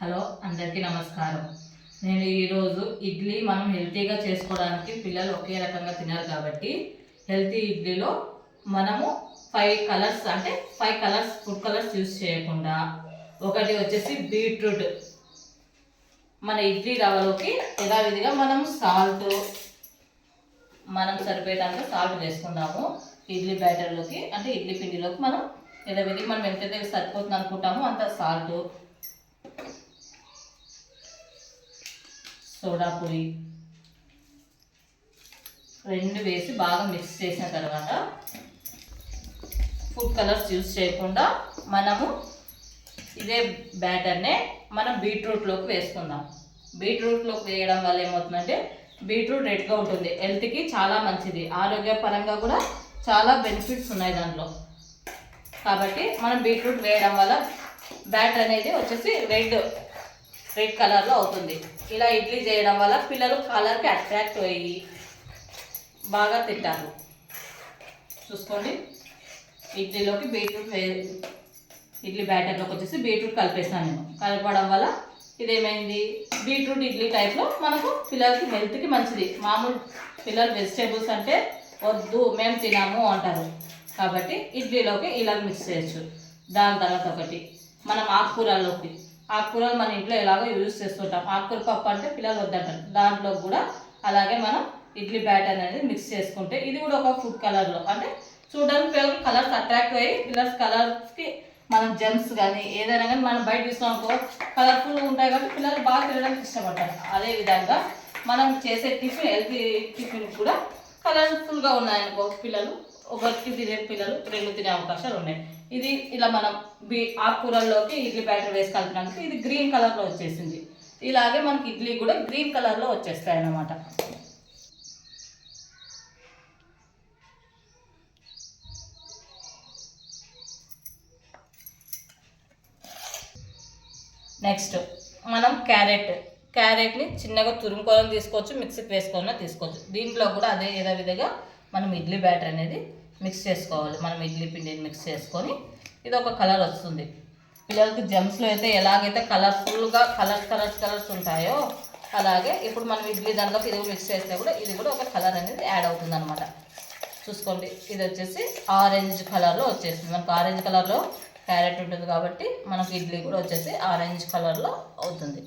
Hello అందరికీ నమస్కారం. నేను ఈరోజు ఇడ్లీ మనం హెల్తీగా చేసుకోవడానికి పిల్లలు ఒకే రకంగా తినరు కాబట్టి హెల్తీ ఇడ్లీలో మనము ఫైవ్ కలర్స్ అంటే five colours food colours use చేయకుండా ఒకటి వచ్చేసి బీట్రూట్. మన ఇడ్లీ రవ్వలోకి యథావిధిగా మనం సాల్ట్ మనం సరిపోయేదానికి సాల్ట్ వేసుకుందాము ఇడ్లీ బ్యాటర్లోకి అంటే ఇడ్లీ పిండిలోకి మనం యథావిధిగా మనం ఎంతైతే సరిపోతుంది అనుకుంటామో అంత సాల్ట్ సోడా పొడి రెండు వేసి బాగా మిక్స్ చేసిన తర్వాత ఫుడ్ కలర్స్ యూస్ చేయకుండా మనము ఇదే బ్యాటర్నే మనం బీట్రూట్లోకి వేసుకుందాం. బీట్రూట్లోకి వేయడం వల్ల ఏమవుతుందంటే బీట్రూట్ రెడ్గా ఉంటుంది. హెల్త్కి చాలా మంచిది. ఆరోగ్యపరంగా కూడా చాలా బెనిఫిట్స్ ఉన్నాయి దాంట్లో. కాబట్టి మనం బీట్రూట్ వేయడం వల్ల బ్యాటర్ అనేది వచ్చేసి రెడ్ రెడ్ కలర్లో అవుతుంది. ఇలా ఇడ్లీ చేయడం వల్ల పిల్లలు కలర్కి అట్రాక్ట్ అయ్యి బాగా తింటారు. చూసుకోండి. ఇడ్లీలోకి బీట్రూట్ ఇడ్లీ బ్యాటర్లోకి వచ్చేసి బీట్రూట్ కలిపేస్తాను నేను. కలపడం వల్ల ఇదేమైంది? బీట్రూట్ ఇడ్లీ టైప్లో మనకు పిల్లలకి హెల్త్కి మంచిది. మామూలు పిల్లలు వెజిటేబుల్స్ అంటే వద్దు మేము తినాము అంటారు. కాబట్టి ఇడ్లీలోకి ఇలా మిక్స్ చేయొచ్చు. దాని తర్వాత ఒకటి మనం ఆకుకూరల్లోకి. ఆకుకూరలు మన ఇంట్లో ఎలాగో యూజ్ చేస్తుంటాం. ఆకుకూర పప్పు అంటే పిల్లలు వద్దంటారు. దాంట్లో కూడా అలాగే మనం ఇడ్లీ బ్యాటర్ అనేది మిక్స్ చేసుకుంటే ఇది కూడా ఒక ఫుడ్ కలర్లో అంటే చూడడానికి పిల్లలకి కలర్స్ అట్రాక్ట్ అయ్యి పిల్లర్స్ కలర్స్కి మనం జెమ్స్ కానీ ఏదైనా కానీ మనం బయట తీసుకున్నామనుకో కలర్ఫుల్గా ఉంటాయి కాబట్టి పిల్లలు బాగా తినడానికి ఇష్టపడతారు. అదే విధంగా మనం చేసే టిఫిన్ హెల్తీ టిఫిన్ కూడా కలర్ఫుల్గా ఉన్నాయనుకో పిల్లలు. ఒకరికి తినే పిల్లలు రెండు తినే అవకాశాలు ఉన్నాయి. ఇది ఇలా మనం బీ ఆకుకూరల్లోకి ఇడ్లీ బ్యాటర్ వేసి కలిపినాక ఇది గ్రీన్ కలర్లో వచ్చేసింది. ఇలాగే మనకి ఇడ్లీ కూడా గ్రీన్ కలర్లో వచ్చేస్తాయి అన్నమాట నెక్స్ట్ మనం క్యారెట్. క్యారెట్ని చిన్నగా తురుముకొని తీసుకోవచ్చు మిక్సీకి వేసుకొని తీసుకోవచ్చు. దీంట్లో కూడా అదే ఏదో విధంగా మనం ఇడ్లీ బ్యాటర్ అనేది మిక్స్ చేసుకోవాలి. మనం ఇడ్లీ పిండిని మిక్స్ చేసుకొని ఇది ఒక కలర్ వస్తుంది. పిల్లలకి జెమ్స్లో అయితే ఎలాగైతే కలర్ఫుల్గా కలర్స్ కలర్స్ కలర్స్ ఉంటాయో అలాగే ఇప్పుడు మనం ఇడ్లీ దాంట్లోకి ఇది మిక్స్ చేస్తే కూడా ఇది కూడా ఒక కలర్ అనేది యాడ్ అవుతుంది అనమాట చూసుకోండి. ఇది వచ్చేసి ఆరెంజ్ కలర్లో వచ్చేసింది. మనకు ఆరెంజ్ కలర్లో క్యారెట్ ఉంటుంది కాబట్టి మనకు ఇడ్లీ కూడా వచ్చేసి ఆరెంజ్ కలర్లో అవుతుంది.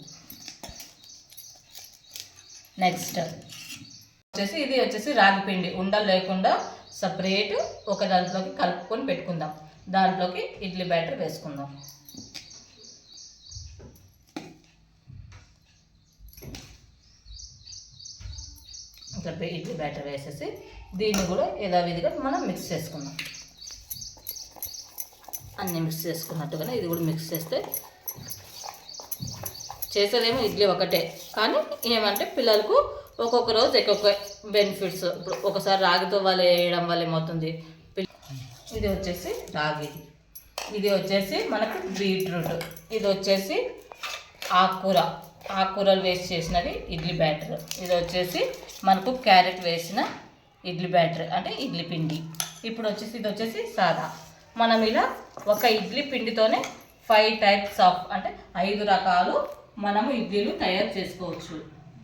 నెక్స్ట్ వచ్చేసి ఇది వచ్చేసి రాగి పిండి. ఉండలు లేకుండా సపరేట్ ఒక దాంట్లోకి కలుపుకొని పెట్టుకుందాం. దాంట్లోకి ఇడ్లీ బ్యాటర్ వేసుకుందాం. ఇట్లా ఇడ్లీ బ్యాటర్ వేసేసి దీన్ని కూడా యథావిధిగా మనం మిక్స్ చేసుకుందాం. అన్నీ మిక్స్ చేసుకున్నట్టుగానే ఇది కూడా మిక్స్ చేస్తే చేసేదేమో ఇడ్లీ ఒకటే. కానీ ఏమంటే పిల్లలకు ఒక్కొక్క రోజు ఒక్కొక్క బెనిఫిట్స్ ఇప్పుడు ఒకసారి రాగితో వాళ్ళు వేయడం వల్ల ఏమవుతుంది? ఇది వచ్చేసి రాగి. ఇది వచ్చేసి మనకు బీట్రూట్. ఇది వచ్చేసి ఆకుకూర. ఆకుకూరలు వేస్ట్ చేసినది ఇడ్లీ బ్యాటర్. ఇది వచ్చేసి మనకు క్యారెట్ వేసిన ఇడ్లీ బ్యాటర్ అంటే ఇడ్లీ పిండి. ఇప్పుడు వచ్చేసి ఇది వచ్చేసి సాదా. మనం ఇలా ఒక ఇడ్లీ పిండితోనే ఫైవ్ టైప్స్ ఆఫ్ అంటే ఐదు రకాలు మనము ఇడ్లీలు తయారు చేసుకోవచ్చు.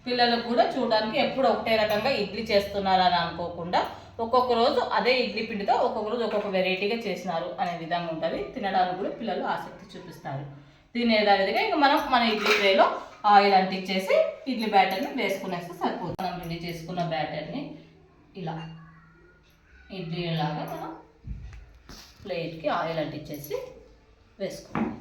పిల్లలకు కూడా చూడడానికి ఎప్పుడు ఒకటే రకంగా ఇడ్లీ చేస్తున్నారని అనుకోకుండా ఒక్కొక్క రోజు అదే ఇడ్లీ పిండితో ఒక్కొక్క రోజు ఒక్కొక్క వెరైటీగా చేసినారు అనే విధంగా ఉంటుంది. తినడానికి కూడా పిల్లలు ఆసక్తి చూపిస్తారు. తినేదా విధంగా ఇంకా మనం మన ఇడ్లీ ట్రేలో ఆయిల్ అంటించేసి ఇడ్లీ బ్యాటర్ని వేసుకునేస్తే సరిపోతుంది. మనం రెడీ చేసుకున్న బ్యాటర్ని ఇలా ఇడ్లీ లాగా మనం ప్లేట్కి ఆయిల్ అంటించేసి వేసుకోవాలి.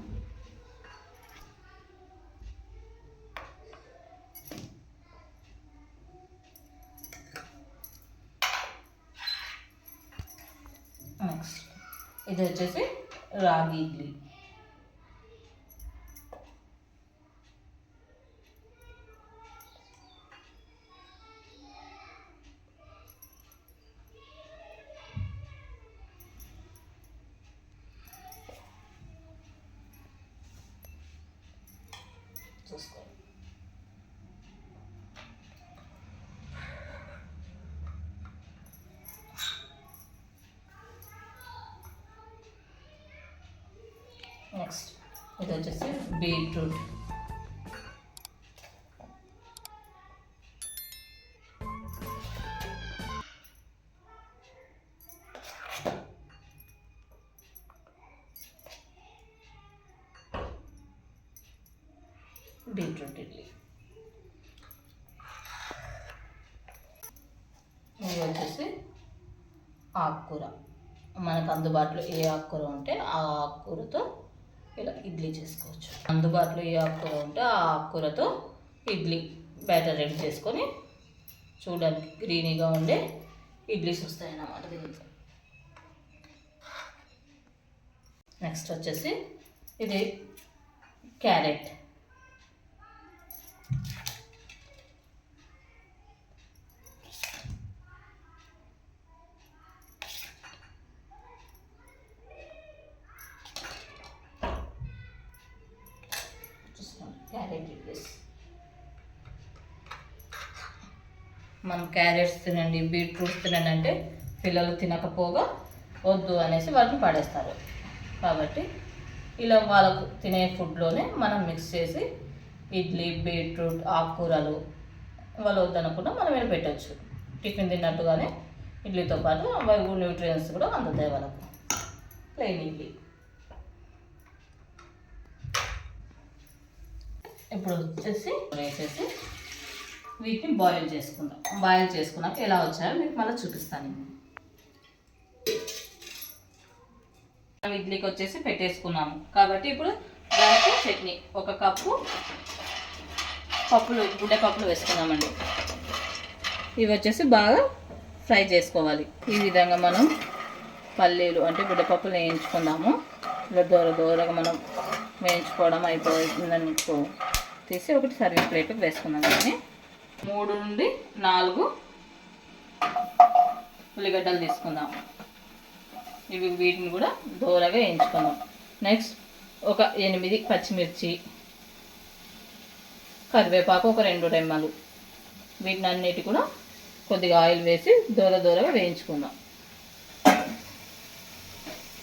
ఇది వచ్చేసి రాగి ఇడ్లీ చూసుకోండి ఇది వచ్చేసి బీట్రూట్. బీట్రూట్ ఇడ్లీ. ఇది వచ్చేసి ఆకుకూర. మనకు అందుబాటులో ఏ ఆకుకూర ఉంటే ఆ ఆకుకూరతో ఇలా ఇడ్లీ చేసుకోవచ్చు. అందుబాటులో ఏ ఆకుకూర ఉంటే ఆ ఆకుకూరతో ఇడ్లీ బ్యాటర్ రెడీ చేసుకొని చూడడానికి గ్రీనీగా ఉండే ఇడ్లీస్ వస్తాయి అన్నమాట దీంట్లో. నెక్స్ట్ వచ్చేసి ఇది క్యారెట్ ఇడ్లీస్ మనం క్యారెట్స్ తినండి బీట్రూట్స్ తినండి అంటే పిల్లలు తినకపోగా వద్దు అనేసి వాటిని పడేస్తారు. కాబట్టి ఇలా వాళ్ళకు తినే ఫుడ్లోనే మనం మిక్స్ చేసి ఇడ్లీ బీట్రూట్ ఆకుకూరలు వాళ్ళు వద్దనుకున్నా మనం వెళ్ళి పెట్టచ్చు. టిఫిన్ తిన్నట్టుగానే ఇడ్లీతో పాటు వైపు న్యూట్రియన్స్ కూడా అందుతాయి వాళ్ళకు. ప్లెయిన్ ఇడ్లీ. ఇప్పుడు వచ్చేసి వేసేసి వీటిని బాయిల్ చేసుకుందాం. బాయిల్ చేసుకున్నాక ఎలా వచ్చాయో మీకు మళ్ళీ చూపిస్తాను. ఇడ్లీకి వచ్చేసి పెట్టేసుకున్నాము. కాబట్టి ఇప్పుడు దానికి చట్నీ. ఒక కప్పు పప్పులు గుడ్డ పప్పులు వేసుకున్నామండి ఇవి వచ్చేసి బాగా ఫ్రై చేసుకోవాలి. ఈ విధంగా మనం పల్లీలు అంటే గుడ్డపప్పులు వేయించుకుందాము. ఇలా దూర దూరగా మనం వేయించుకోవడం అయిపోయిందని తీసి ఒకటి సర్వీస్ ప్లేట్కి వేసుకుందాం దాన్ని. మూడు నుండి నాలుగు ఉల్లిగడ్డలు తీసుకుందాం. ఇవి వీటిని కూడా దూరగా వేయించుకుందాం. నెక్స్ట్ ఒక ఎనిమిది పచ్చిమిర్చి కరివేపాకు ఒక రెండు రెమ్మలు. వీటిని అన్నిటి కూడా కొద్దిగా ఆయిల్ వేసి దూర దూరగా వేయించుకుందాం.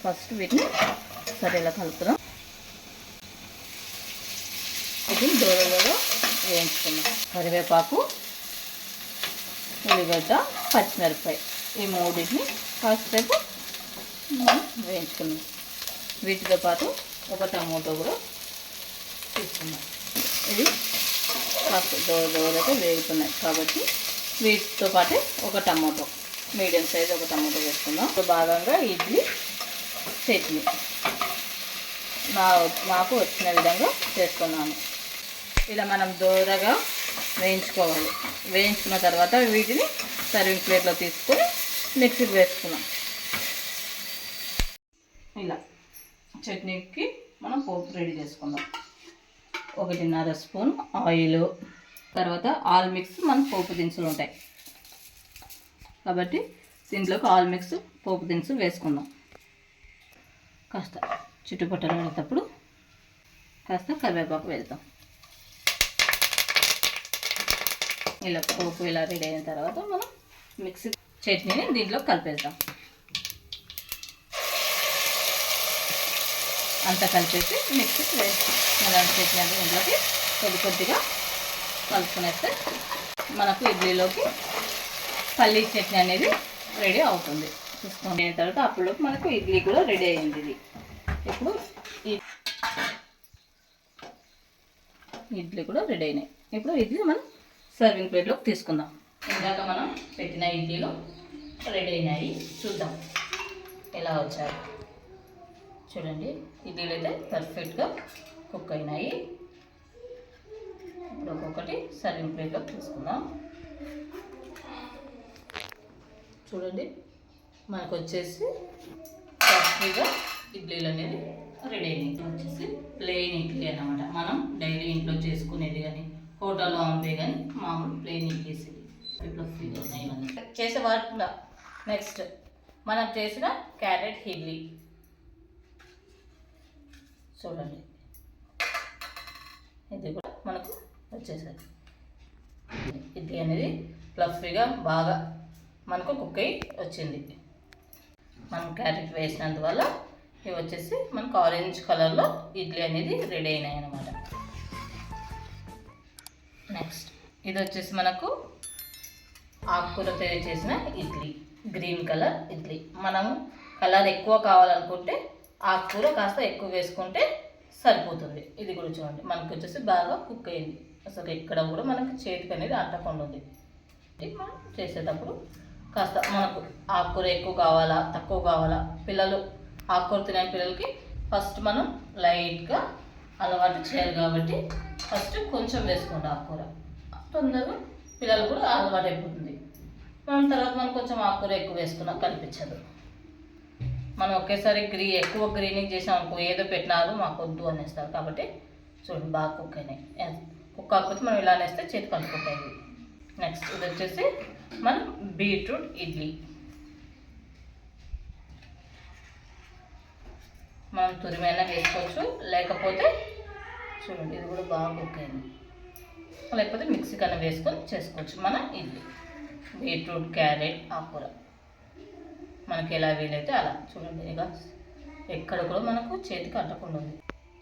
ఫస్ట్ వీటిని సరేలా కలుపుదాం. వీటిని దూర దూర వేయించుకున్నాం. కరివేపాకు ఉల్లిగడ్డ పచ్చిమిరపకాయ. ఈ మూడింటిని కాసేపు మనం వేయించుకున్నాం. వీటితో పాటు ఒక టమోటో కూడా తీసుకున్నాం. ఇది కాస్త దోర దోరగా వేగుతున్నాయి. కాబట్టి వీటితో పాటే ఒక టమాటో మీడియం సైజ్ ఒక టమాటో వేసుకుందాం. ఇప్పుడు భాగంగా ఇడ్లీ చట్నీ. నా నాకు వచ్చిన విధంగా చేసుకున్నాను. ఇలా మనం దూరగా వేయించుకోవాలి. వేయించుకున్న తర్వాత వీటిని సర్వింగ్ ప్లేట్లో తీసుకొని మిక్సీకి వేసుకున్నాం ఇలా చట్నీకి మనం పోపు రెడీ చేసుకుందాం. ఒకటిన్నర స్పూన్ ఆయిల్ తర్వాత ఆల్ మిక్స్ మన పోపు దినుసులు ఉంటాయి. కాబట్టి దీంట్లోకి ఆల్ మిక్స్ పోపు దినుసులు వేసుకుందాం. కాస్త చుట్టుపక్కల వెళ్ళేటప్పుడు కాస్త కరివేపాకు వెళ్తాం ఇలా పోపు ఇలా రెడీ అయిన తర్వాత మనం మిక్సీ చట్నీని దీంట్లో కలిపేద్దాం. అంతా కలిపేసి మిక్సీ వేసి చట్నీ అంతా ఇంట్లోకి కొద్ది కొద్దిగా కలుపుకునేస్తే మనకు ఇడ్లీలోకి పల్లీ చట్నీ అనేది రెడీ అవుతుంది. చూసుకొని అయిన తర్వాత అప్పుడులోకి మనకు ఇడ్లీ కూడా రెడీ అయింది ఇది. ఇప్పుడు ఇడ్లీ కూడా రెడీ అయినాయి. ఇప్పుడు ఇడ్లీ మనం సర్వింగ్ ప్లేట్లోకి తీసుకుందాం. ఇందాక మనం పెట్టిన ఇడ్లీలు రెడీ అయినాయి. చూద్దాం ఎలా వచ్చాయి. చూడండి ఇడ్లీలు అయితే పర్ఫెక్ట్గా కుక్ అయినాయి. ఇప్పుడు ఒక్కొక్కటి సర్వింగ్ ప్లేట్లోకి తీసుకుందాం. చూడండి మనకు వచ్చేసి పర్ఫెక్ట్గా ఇడ్లీలు అనేది రెడీ అయినాయి. వచ్చేసి ప్లెయిన్ ఇడ్లీ అనమాట మనం డైలీ ఇంట్లో చేసుకునేది కానీ హోటల్లో అమ్మే కానీ మామూలు ప్లేన్ ఇడ్లీస్ ఇట్లా ఫ్రీగా ఉన్నాయి చేసే వాటిలో నెక్స్ట్ మనం చేసిన క్యారెట్ ఇడ్లీ చూడండి. ఇది కూడా మనకు వచ్చేసరి ఇడ్లీ అనేది ఫ్లఫీగా బాగా మనకు కుక్ అయ్యి వచ్చింది. మనం క్యారెట్ వేసినందువల్ల ఇవి వచ్చేసి మనకు ఆరెంజ్ కలర్లో ఇడ్లీ అనేది రెడీ అయినాయి అనమాట ఇది వచ్చేసి మనకు ఆకుకూరతో చేసిన ఇడ్లీ. Green colour idli. మనము కలర్ ఎక్కువ కావాలనుకుంటే ఆకుకూర కాస్త ఎక్కువ వేసుకుంటే సరిపోతుంది. ఇది కూడా చూడండి. మనకు వచ్చేసి బాగా కుక్ అయింది. అసలు ఎక్కడ కూడా మనకి చేతికి అనేది అంటకుండా ఉంది. మనం చేసేటప్పుడు కాస్త మనకు ఆకుకూర ఎక్కువ కావాలా తక్కువ కావాలా? పిల్లలు ఆకుకూర తినే పిల్లలకి ఫస్ట్ మనం లైట్గా అలవాటు చేయాలి కాబట్టి ఫస్ట్ కొంచెం వేసుకోండి ఆకుకూర. తొందరగా పిల్లలు కూడా అలవాటు అయిపోతుంది మనం తర్వాత మనం కొంచెం ఆకుకూర ఎక్కువ వేసుకున్నా కనిపించదు. మనం ఒకేసారి గ్రీ ఎక్కువ గ్రీనింగ్ చేసాం అనుకో ఏదో పెట్టినారు మాకు వద్దు అనేస్తారు. కాబట్టి చూడండి బాగా కుక్ అయినాయి. కుక్ కాకపోతే మనం ఇలా అనేస్తే చేతి అంటుకుంటాయి. నెక్స్ట్ ఇది వచ్చేసి మనం బీట్రూట్ ఇడ్లీ. మనం తురిమైనా వేసుకోవచ్చు. లేకపోతే చూడండి ఇది కూడా బాగా కుక్ అయింది. లేకపోతే మిక్సీ కన్నా వేసుకొని చేసుకోవచ్చు. మన ఇడ్లీ. బీట్రూట్ క్యారెట్ ఆకుకూర. మనకి ఎలా వీలైతే అలా. చూడండి ఇక ఎక్కడ కూడా మనకు చేతికి అంటకుండా ఉంది.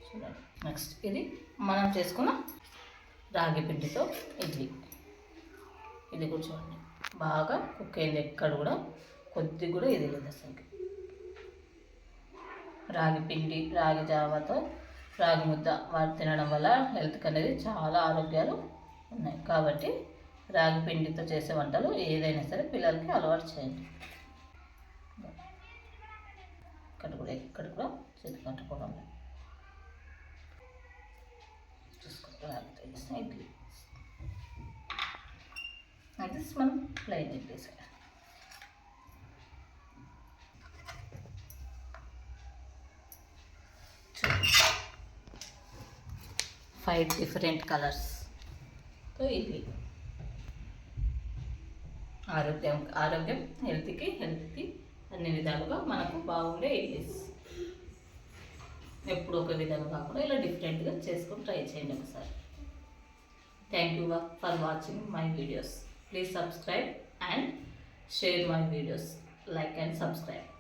చూడండి. నెక్స్ట్ ఇది మనం చేసుకున్న రాగి పిండితో ఇడ్లీ. ఇది కూడా చూడండి. బాగా కుక్ అయింది. ఎక్కడ కూడా కొద్ది కూడా ఇది లేదు అసలు రాగి పిండి రాగి జావాతో రాగి ముద్ద వాటి తినడం వల్ల హెల్త్కి అనేది చాలా ఆరోగ్యాలు ఉన్నాయి. కాబట్టి రాగి పిండితో చేసే వంటలు ఏదైనా సరే పిల్లలకి అలవాటు చేయండి. ఇక్కడ కూడా ఇక్కడ కూడా చేతి కట్టుకోవడం లేదు చూసుకో ఇడ్లీ. అది మనం plain idli sir five different కలర్స్తో ఇది ఆరోగ్యం ఆరోగ్యం హెల్త్కి హెల్త్కి అన్ని విధాలుగా మనకు బాగుండే ఇడ్లీస్ ఎప్పుడు ఒక విధంగా కాకుండా ఇలా డిఫరెంట్గా చేసుకొని ట్రై చేయండి ఒకసారి. Thank you for watching my videos please subscribe and share my videos like and subscribe